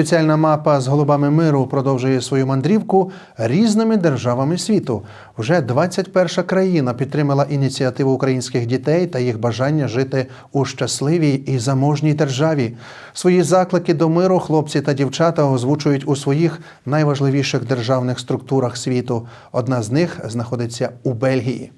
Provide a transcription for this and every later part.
Спеціальна мапа з голубами миру продовжує свою мандрівку різними державами світу. Вже 21 країна підтримала ініціативу українських дітей та їх бажання жити у щасливій і заможній державі. Свої заклики до миру хлопці та дівчата озвучують у своїх найважливіших державних структурах світу. Одна з них знаходиться у Бельгії.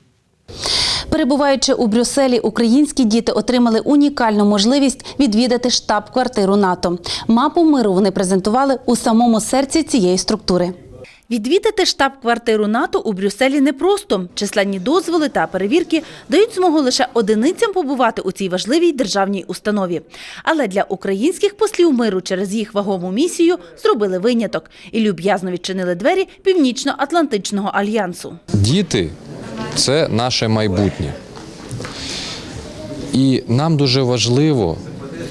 Перебуваючи у Брюсселі, українські діти отримали унікальну можливість відвідати штаб-квартиру НАТО. Мапу миру вони презентували у самому серці цієї структури. Відвідати штаб-квартиру НАТО у Брюсселі непросто. Численні дозволи та перевірки дають змогу лише одиницям побувати у цій важливій державній установі. Але для українських послів миру через їх вагому місію зробили виняток і люб'язно відчинили двері Північно-Атлантичного альянсу. Діти це наше майбутнє. І нам дуже важливо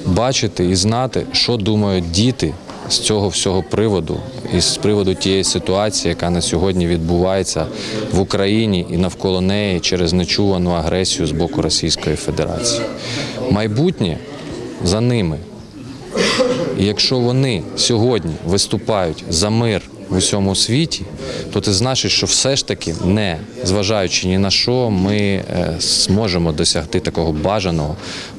бачити і знати, що думають діти з цього всього приводу, і з приводу тієї ситуації, яка на сьогодні відбувається в Україні і навколо неї через нечувану агресію з боку Російської Федерації. Майбутнє за ними. І якщо вони сьогодні виступають за мир в усьому світі, то це значить, що все ж таки, не зважаючи ні на що, ми е, зможемо досягти такого бажаного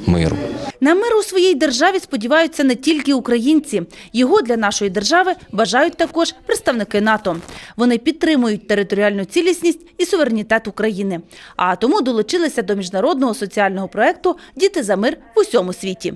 миру. На мир у своїй державі сподіваються не тільки українці. Його для нашої держави бажають також представники НАТО. Вони підтримують територіальну цілісність і суверенітет України. А тому долучилися до міжнародного соціального проекту Діти за мир в усьому світі.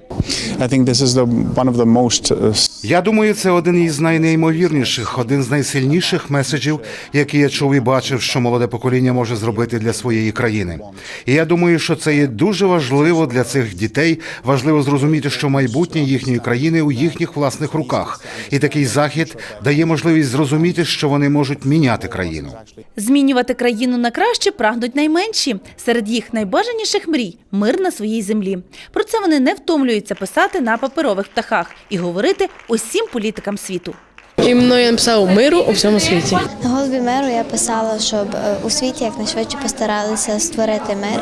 I think this is the one of the most uh, Я думаю, це один із найнеймовірніших, один з найсильніших меседжів, які я чув і бачив, що молоде покоління може зробити для своєї країни. І я думаю, що це є дуже важливо для цих дітей. Важливо зрозуміти, що майбутнє їхньої країни у їхніх власних руках. І такий захід дає можливість зрозуміти, що вони можуть міняти країну. Змінювати країну на краще прагнуть найменші. Серед їх найбажаніших мрій мир на своїй землі. Про це вони не втомлюються писати на паперових птахах і говорити усім політикам світу. І мною я написав миру у всьому світі. На голові миру я писала, щоб е, у світі якнайшвидше постаралися створити мир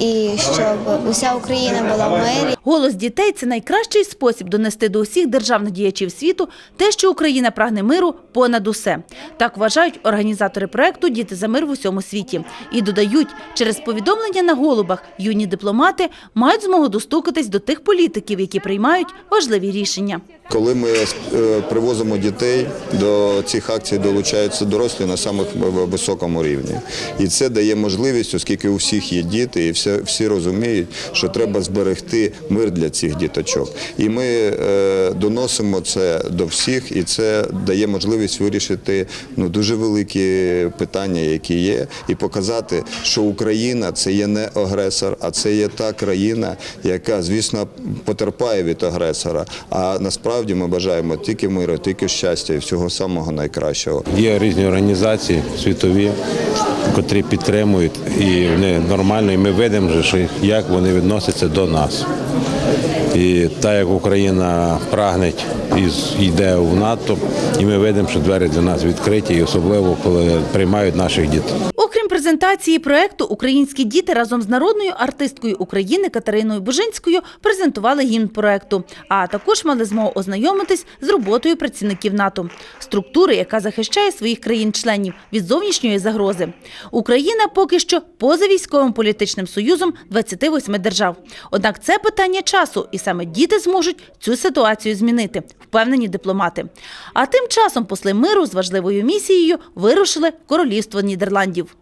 і щоб уся Україна була в мирі. Голос дітей це найкращий спосіб донести до усіх державних діячів світу те, що Україна прагне миру понад усе. Так вважають організатори проекту Діти за мир в усьому світі і додають, через повідомлення на голубах юні дипломати мають змогу достукатись до тих політиків, які приймають важливі рішення. Коли ми е, привозимо дітей, до цих акцій долучаються дорослі на самих високому рівні. І це дає можливість, оскільки у всіх є діти, і всі, всі розуміють, що треба зберегти мир для цих діточок. І ми е, доносимо це до всіх, і це дає можливість вирішити ну, дуже великі питання, які є, і показати, що Україна це є не агресор, а це є та країна, яка, звісно, потерпає від агресора. А насправді ми бажаємо тільки миру, тільки щастя і всього самого найкращого. Є різні організації світові, котрі підтримують, і вони нормально, і ми видимо, як вони відносяться до нас. І так як Україна прагне і йде в НАТО, і ми видимо, що двері для нас відкриті, і особливо коли приймають наших дітей. Презентації проекту, українські діти разом з народною артисткою України Катериною Бужинською презентували гімн проекту, а також мали змогу ознайомитись з роботою працівників НАТО, структури, яка захищає своїх країн-членів від зовнішньої загрози. Україна поки що поза військовим політичним союзом 28 держав. Однак це питання часу, і саме діти зможуть цю ситуацію змінити, впевнені дипломати. А тим часом посли миру з важливою місією вирушили в королівство Нідерландів.